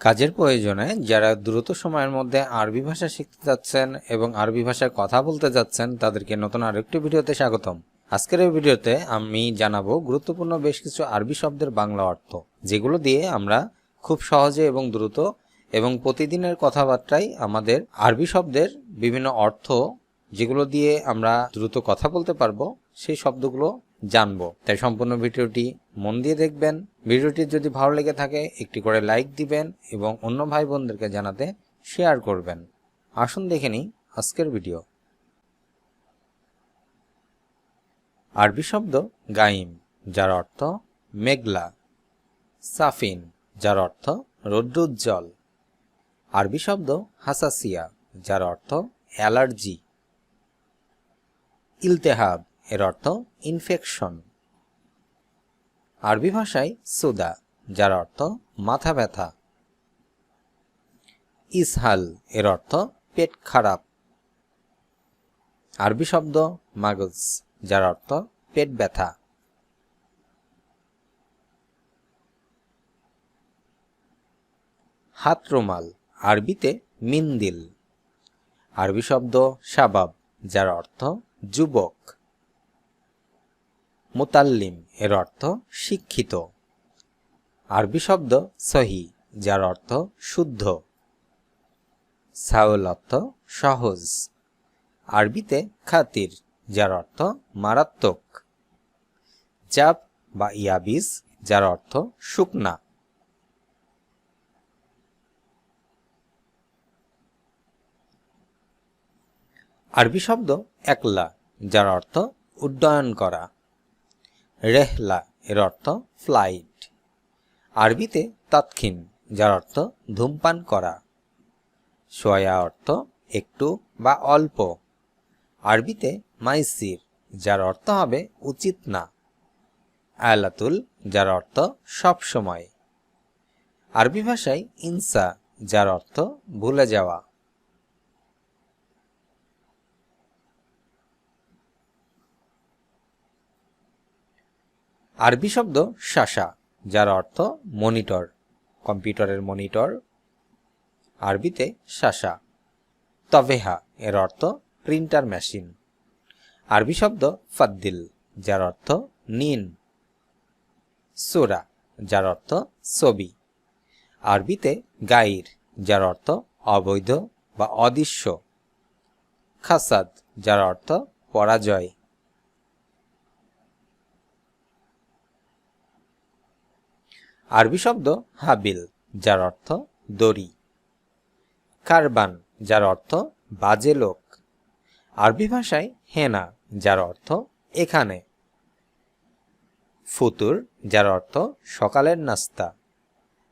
কাজের প্রয়োজনে যারা দ্রুত সময়ের মধ্যে আরবি ভাষা শিখতে যাচ্ছেন এবং আরবি ভাষায় কথা বলতে যাচ্ছেন, তাদেরকে নতুন আরেকটি ভিডিওতে স্বাগতম। আজকের এই ভিডিওতে আমি জানাব গুরুত্বপূর্ণ বেশ কিছু আরবি শব্দের বাংলা অর্থ, যেগুলো দিয়ে আমরা খুব সহজে এবং দ্রুত এবং প্রতিদিনের কথাবার্তায় আমাদের আরবি শব্দের বিভিন্ন অর্থ, যেগুলো দিয়ে আমরা দ্রুত কথা বলতে পারব, সেই শব্দগুলো জানব। তাই সম্পূর্ণ ভিডিওটি মন দিয়ে দেখবেন। ভিডিওটি যদি ভালো লেগে থাকে, একটি করে লাইক দিবেন এবং অন্য ভাই বোনদেরকে জানাতে শেয়ার করবেন। আসুন দেখে নিই আজকের ভিডিও। আরবি শব্দ গাইম, যার অর্থ মেঘলা। সাফিন, যার অর্থ রৌদ্রোজ্জ্বল। আরবি শব্দ হাসাসিয়া, যার অর্থ অ্যালার্জি। ইলতেহাব এর অর্থ ইনফেকশন আরবি ভাষায় সুদা, যার অর্থ মাথা ব্যথা। ইসহাল, এর অর্থ পেট খারাপ। আরবি শব্দ মাগজ, যার অর্থ পেট ব্যথা। হাত রুমাল, আরবিতে মিন্দিল। আরবি শব্দ শাবাব, যার অর্থ যুবক। মুতাল্লিম এর অর্থ শিক্ষিত। আরবি শব্দ সহি, যার অর্থ শুদ্ধ। সাউল অর্থ সহজ। আরবিতে খাতির, যার অর্থ মারাত্মক। জাপ বা ইয়াবিস, যার অর্থ শুকনা। আরবি শব্দ একলা, যার অর্থ উড্ডয়ন করা। রেহলা এর অর্থ ফ্লাইট আরবিতে তৎক্ষিন যার অর্থ ধূমপান করা। সোয়া অর্থ একটু বা অল্প। আরবিতে মাইসির, যার অর্থ হবে উচিত না। আয়ালাতুল যার অর্থ সব সময়। আরবি ভাষায় ইনসা, যার অর্থ ভুলে যাওয়া। আরবি শব্দ শাসা, যার অর্থ মনিটর, কম্পিউটারের মনিটর। আরবিতে শাসা। তবেহা, এর অর্থ প্রিন্টার মেশিন। আরবি শব্দ ফাদ্দিল, যার অর্থ নিন। সোরা, যার অর্থ ছবি। আরবিতে গাইর, যার অর্থ অবৈধ বা অদৃশ্য। খাসাদ, যার অর্থ পরাজয়। আরবি শব্দ হাবিল, যার অর্থ দড়ি। কারবান, যার অর্থ বাজে লোক। আরবি ভাষায় হেনা, যার অর্থ এখানে। ফুতুর, যার অর্থ সকালের নাস্তা।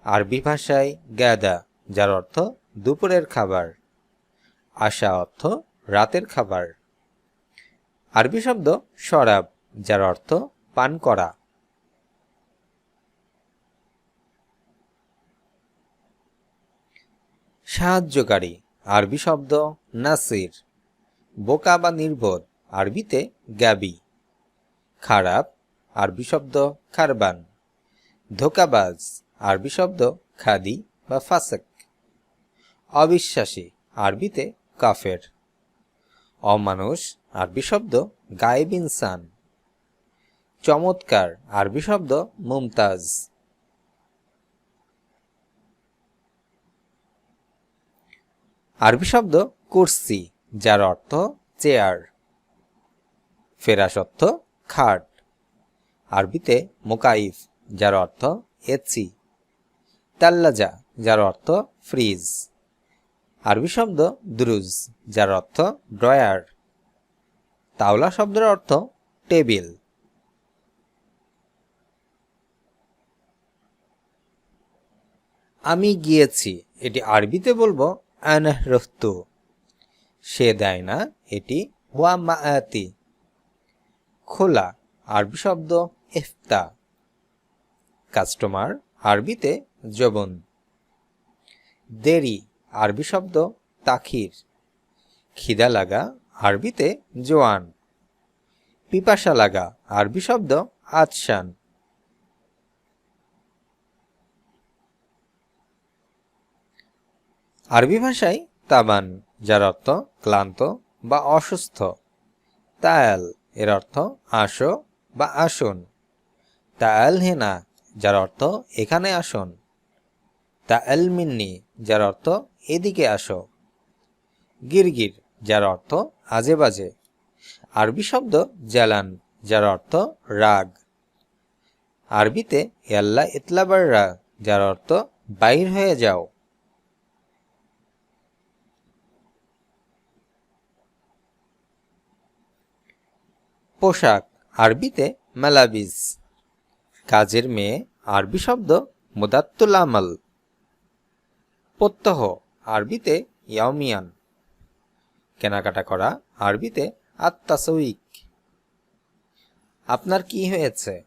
আরবি ভাষায় গ্যাদা, যার অর্থ দুপুরের খাবার। আশা অর্থ রাতের খাবার। আরবি শব্দ শরাব, যার অর্থ পান করা। সাহায্যকারী, আরবি শব্দ নাসির। বোকা বা নির্বোধ আরবিতে গ্যাবি। খারাপ, আরবি শব্দ খারবান। ধোকাবাজ, আরবি শব্দ খাদি বা ফাসেক। অবিশ্বাসী, আরবিতে কাফের। অমানুষ, আরবি শব্দ গায়েব ইনসান। চমৎকার, আরবি শব্দ মুমতাজ। আরবি শব্দ কুর্সি, যার অর্থ চেয়ার। ফেরাস অর্থ খাট। আরবিতে মোকাইফ, যার অর্থ এসি তাল্লাজা, যার অর্থ ফ্রিজ। আরবি শব্দ দ্রুজ, যার অর্থ ড্রয়ার। তাওলা শব্দের অর্থ টেবিল। আমি গিয়েছি, এটি আরবিতে বলব আনহরস্তু সে দেয় না, এটি হুয়া মায়াতি খোলা, আরবি শব্দ এফতা কাস্টমার, আরবিতে জবন। দেরি, আরবি শব্দ তাখির। খিদা লাগা, আরবিতে জোয়ান। পিপাসা লাগা, আরবি শব্দ আতশান। আরবি ভাষায় তাবান, যার অর্থ ক্লান্ত বা অসুস্থ। তায়াল, এর অর্থ আসো বা আসুন। তায়াল হেনা, যার অর্থ এখানে আসুন। তায়াল মিন্নি, যার অর্থ এদিকে আসো। গিরগির, যার অর্থ আজে বাজে। আরবি শব্দ জালান যার অর্থ রাগ। আরবিতে ইয়াল্লা ইতলাবাররা, যার অর্থ বাইর হয়ে যাও। পোশাক, আরবিতে মালাবিজ। কাজের মেয়ে, আরবি শব্দ মুদাত্তুল আমাল। প্রত্যহ, আরবিতে ইয়ামিয়ান কেনাকাটা করা, আরবিতে আত্মাসউইক আপনার কি হয়েছে?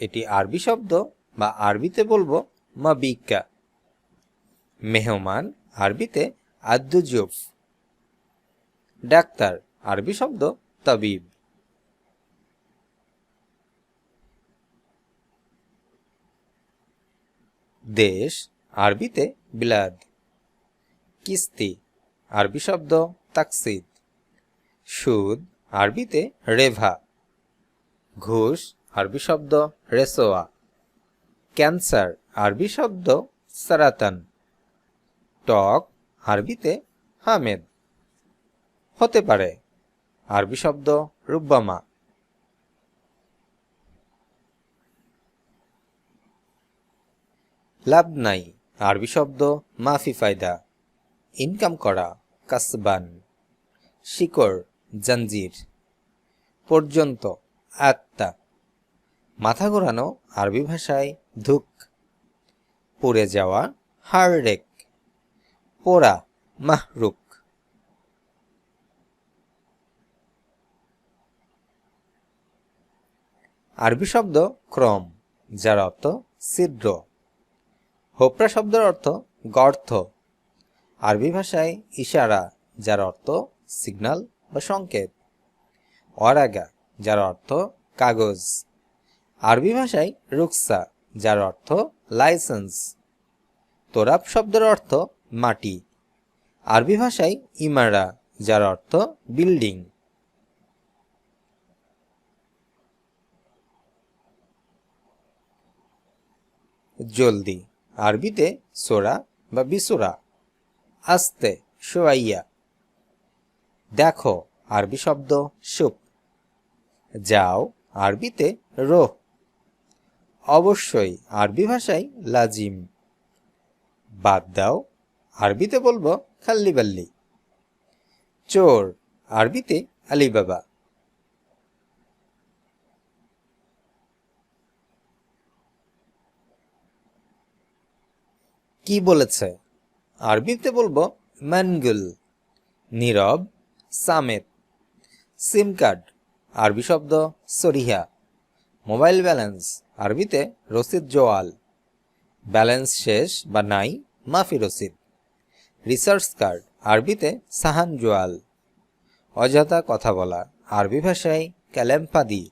এটি আরবি শব্দ বা আরবিতে বলব মাবিকা। মেহমান, আরবিতে আদ্দুজুফ। ডাক্তার, আরবি শব্দ তাবিব। দেশ, আরবিতে বিলাদ। কিস্তি, আরবি শব্দ তাকসিদ। সুদ, আরবিতে রেভা। ঘুষ, আরবি শব্দ রেসোয়া। ক্যান্সার, আরবি শব্দ সারাতান। টক, আরবিতে হামেদ। হতে পারে, আরবি শব্দ রুব্বামা। লাভ নাই। আরবি শব্দ, মাফি ফায়দা। ইনকাম করা, কাসবান। শিকড়, জঞ্জির। পর্যন্ত, আত্মা। মাথা ঘোরানো, আরবি ভাষায় ধুক। পড়ে যাওয়া হাররেক পোড়া, মাহরুক। আরবি শব্দ, ক্রম। যার অর্থ, ছিদ্র। হোপরা শব্দের অর্থ গর্থ আরবি ভাষায় ইশারা, যার অর্থ সিগন্যাল বা সংকেত। অরাগা, যার অর্থ কাগজ। আরবি ভাষায় রুকসা, যার অর্থ লাইসেন্স তোরাব শব্দের অর্থ মাটি। আরবি ভাষায় ইমারা, যার অর্থ বিল্ডিং জলদি। আরবিতে সোরা বা বিসুরা। আস্তে শোয়াইয়া দেখো আরবি শব্দ সুপ যাও আরবিতে রোহ। অবশ্যই আরবি ভাষায় লাজিম। বাদ দাও, আরবিতে বলব খাল্লিবাল্লি। চোর, আরবিতে আলিবাবা। কি বলেছে? আরবিতে বলব, ম্যানগুল নীরব সামেত সিম কার্ড আরবি শব্দ, সরিহা মোবাইল ব্যালেন্স আরবিতে, রসিদ জোয়াল ব্যালেন্স শেষ বা নাই, মাফি রসিদ রিসার্চ কার্ড আরবিতে, সাহান জোয়াল অযথা কথা বলা আরবি ভাষায়, ক্যালেম্পাদি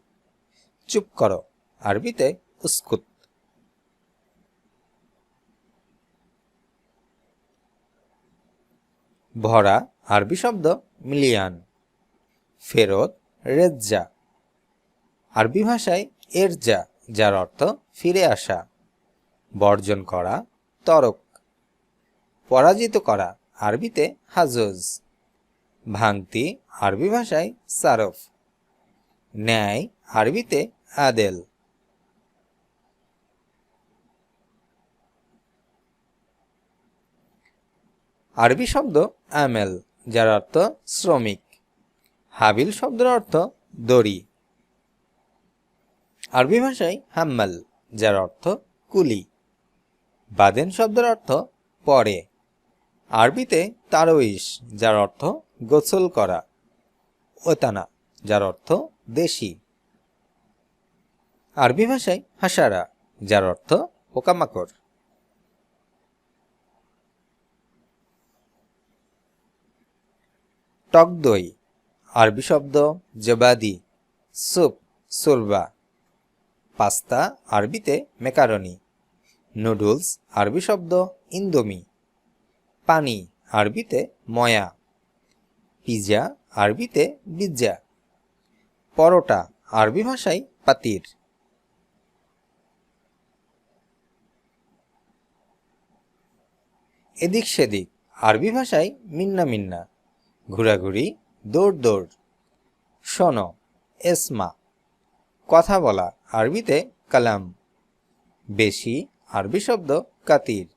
চুপ করো আরবিতে, উস্কুত ভরা আরবি শব্দ মিলিয়ান, ফেরত, রেজ্জা। আরবি ভাষায় এরজা, যার অর্থ ফিরে আসা। বর্জন করা, তরক। পরাজিত করা, আরবিতে হাজজ। ভাঙতি, আরবি ভাষায় সারফ। ন্যায়, আরবিতে আদেল। আরবি শব্দ আমেল, যার অর্থ শ্রমিক। হাবিল শব্দের অর্থ দড়ি। আরবি ভাষায় হাম্মাল, যার অর্থ কুলি। বাদেন শব্দের অর্থ পরে। আরবিতে তারোইশ যার অর্থ গোসল করা। ওতানা, যার অর্থ দেশি। আরবি ভাষায় হাসারা যার অর্থ পোকামাকড়। টক দই আরবি শব্দ জবাদি, সুপ, সুরবা। পাস্তা, আরবিতে মেকারনি। নুডলস, আরবি শব্দ ইন্দোমি। পানি, আরবিতে ময়া। পিজা আরবিতে বিজ্জা পরোটা, আরবি ভাষায় পাতির। এদিক সেদিক, আরবি ভাষায় মিন্না মিন্না। ঘোরাঘুরি, দৌড় দৌড়। শোনো, এসমা, কথা বলা, আরবিতে কালাম। বেশি, আরবি শব্দ কাতির।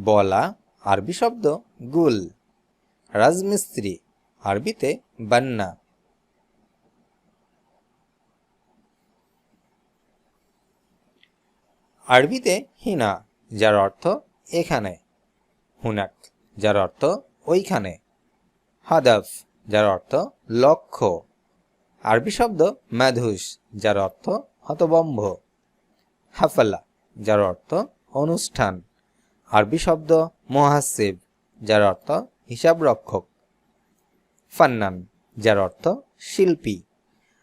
বলা, আরবি শব্দ গুল। রাজমিস্ত্রি, আরবিতে বান্না। আরবিতে হিনা, যার অর্থ এখানে। হুনাক, যার অর্থ ওইখানে। হাদাফ, যার অর্থ লক্ষ্য। আরবি শব্দ ম্যাধুস যার অর্থ হতবম্ব হাফালা, যার অর্থ অনুষ্ঠান। আরবি শব্দ মহাসিব, যার অর্থ হিসাব রক্ষক ফান্নান, যার অর্থ শিল্পী।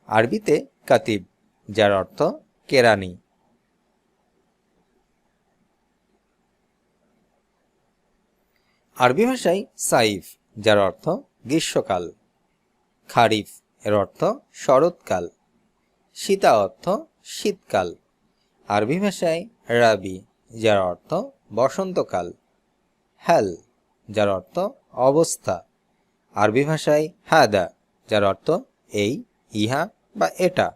আরবিতে কাতিব, যার অর্থ কেরানি। আরবি ভাষায় সাইফ, যার অর্থ গ্রীষ্মকাল। খারিফ এর অর্থ শরৎকাল। শীতা অর্থ শীতকাল। আরবি ভাষায় রাবি, যার অর্থ বসন্তকাল। হ্যাল যার অর্থ অবস্থা। আরবি ভাষায় হাদা, যার অর্থ এই, ইহা বা এটা।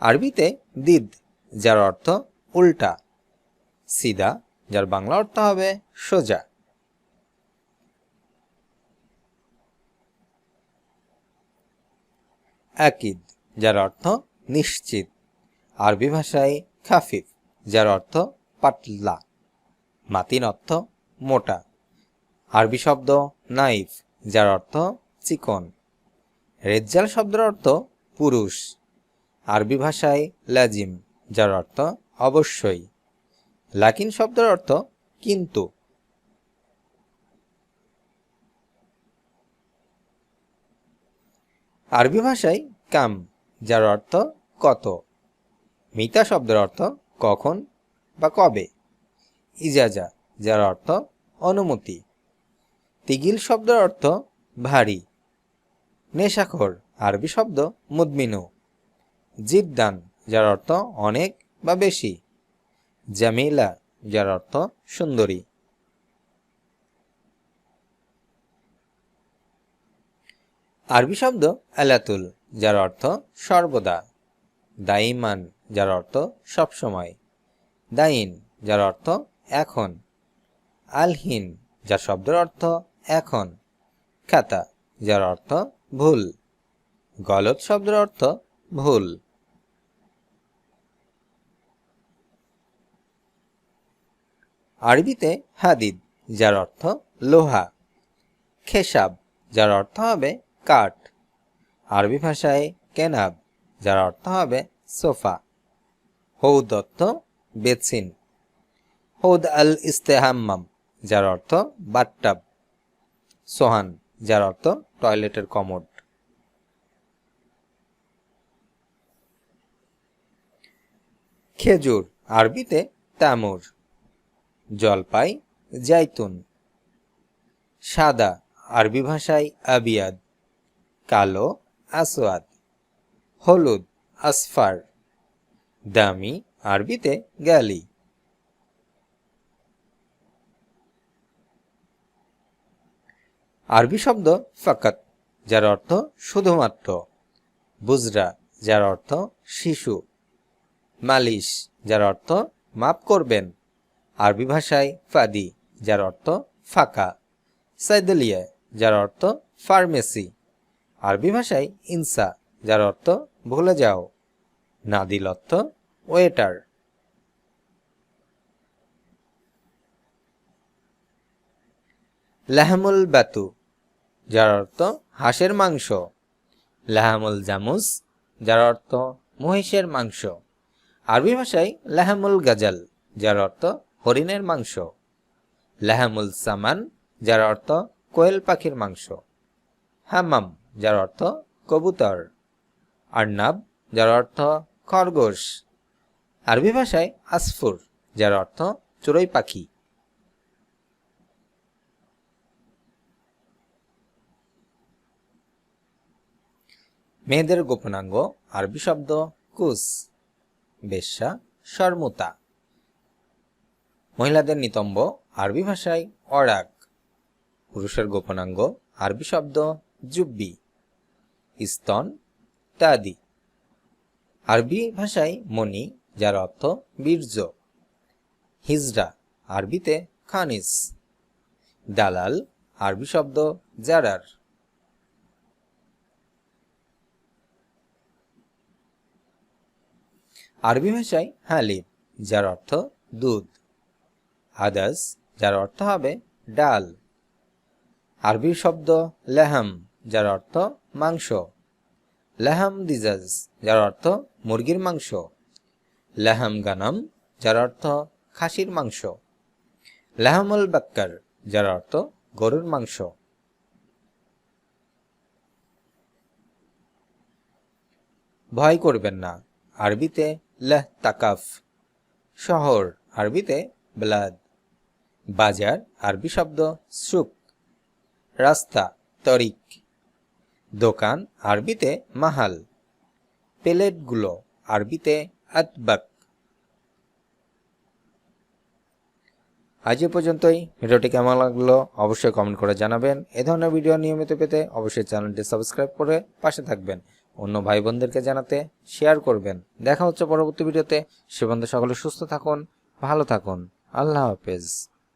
আরবিতে দিদ, যার অর্থ উল্টা। সিদা, যার বাংলা অর্থ হবে সোজা। আকিদ, যার অর্থ নিশ্চিত। আরবি ভাষায় খাফিফ, যার অর্থ পাতলা। মাতিন অর্থ মোটা। আরবি শব্দ নাইফ, যার অর্থ চিকন। রেজ্জাল শব্দের অর্থ পুরুষ। আরবি ভাষায় লাজিম, যার অর্থ অবশ্যই। লাকিন শব্দের অর্থ কিন্তু। আরবি ভাষায় কাম, যার অর্থ কত। মিতা শব্দের অর্থ কখন বা কবে। ইজাজা, যার অর্থ অনুমতি। তিগিল শব্দের অর্থ ভারী। নেশাখর, আরবি শব্দ মুদমিনু। জিদ্দান, যার অর্থ অনেক বা বেশি। জামিলা, যার অর্থ সুন্দরী। আরবি শব্দ আলাতুল, যার অর্থ সর্বদা। দাইমান যার অর্থ সবসময়। দাইন যার অর্থ এখন। আলহিন, যার শব্দের অর্থ এখন। খাতা যার অর্থ ভুল। গলত শব্দের অর্থ ভুল। আরবিতে হাদিদ, যার অর্থ লোহা। খেসাব, যার অর্থ হবে কাঠ। আরবি ভাষায় কেনাব, যার অর্থ হবে সোফা। হৌদ অর্থ বেছিন হৌদ আল ইস্তেহাম্মাম, যার অর্থ বাট্টাব সোহান, যার অর্থ টয়লেটের কমোড। খেজুর, আরবিতে তামুর। জলপাই, জাইতুন। সাদা, আরবি ভাষায় আবিয়াদ। কালো আসওয়াদ হলুদ, আসফার, দামি, আরবিতে গ্যালি আরবি শব্দ ফাকাত, যার অর্থ শুধুমাত্র। বুজরা, যার অর্থ শিশু। মালিশ, যার অর্থ মাপ করবেন। আরবি ভাষায় ফাদি, যার অর্থ ফাঁকা। সাইদলিয়া, যার অর্থ ফার্মেসি। আরবি ভাষায় ইনসা, যার অর্থ ভুলে যাও। নাদিল অর্থ ওয়েটার। লাহামুল বাতু, যার অর্থ হাঁসের মাংস। লাহামুল জামুস, যার অর্থ মহিষের মাংস। আরবি ভাষায় লাহামুল গাজাল, যার অর্থ হরিণের মাংস। লাহামুল সামান, যার অর্থ কোয়েল পাখির মাংস। হামাম যার অর্থ কবুতর আর্নাব যার অর্থ খরগোশ। আরবি ভাষায় আসফুর, যার অর্থ চড়ুই পাখি। মেয়েদের গোপনাঙ্গ আরবি শব্দ কুস, বেশ্যা, শর্মুতা। মহিলাদের নিতম্ব আরবি ভাষায় অরাক পুরুষের গোপনাঙ্গ আরবি শব্দ জুব্বি। স্তন ইত্যাদি। আরবি ভাষায় মণি, যার অর্থ বীর্য। হিজরা, আরবিতে খানিস দালাল, আরবি শব্দ জারার। আরবি ভাষায় হালিব যার অর্থ দুধ। আদাস যার অর্থ হবে ডাল। আরবি শব্দ লেহাম। যার অর্থ মাংস। লেহাম দিজাজ, যার অর্থ মুরগির মাংস। লেহাম গানাম, যার অর্থ খাসির মাংস। লেহামুল বাক্কার, যার অর্থ গরুর মাংস। ভয় করবেন না, আরবিতে লেহ তাকাফ। শহর, আরবিতে ব্লাদ। বাজার, আরবি শব্দ সুক রাস্তা, তরিক। দোকান আরবিতে মাহাল। প্লেটগুলো আরবিতে আতবাক। আজ এ পর্যন্তই। ভিডিওটি কেমন লাগল অবশ্যই কমেন্ট করে জানাবেন। এ ধরনের ভিডিও নিয়মিত পেতে অবশ্যই চ্যানেলটি সাবস্ক্রাইব করে পাশে থাকবেন। অন্য ভাই বোনদেরকে জানাতে শেয়ার করবেন। দেখা হচ্ছে পরবর্তী ভিডিওতে। সে বন্ধু সকলে সুস্থ থাকুন, ভালো থাকুন। আল্লাহ হাফেজ।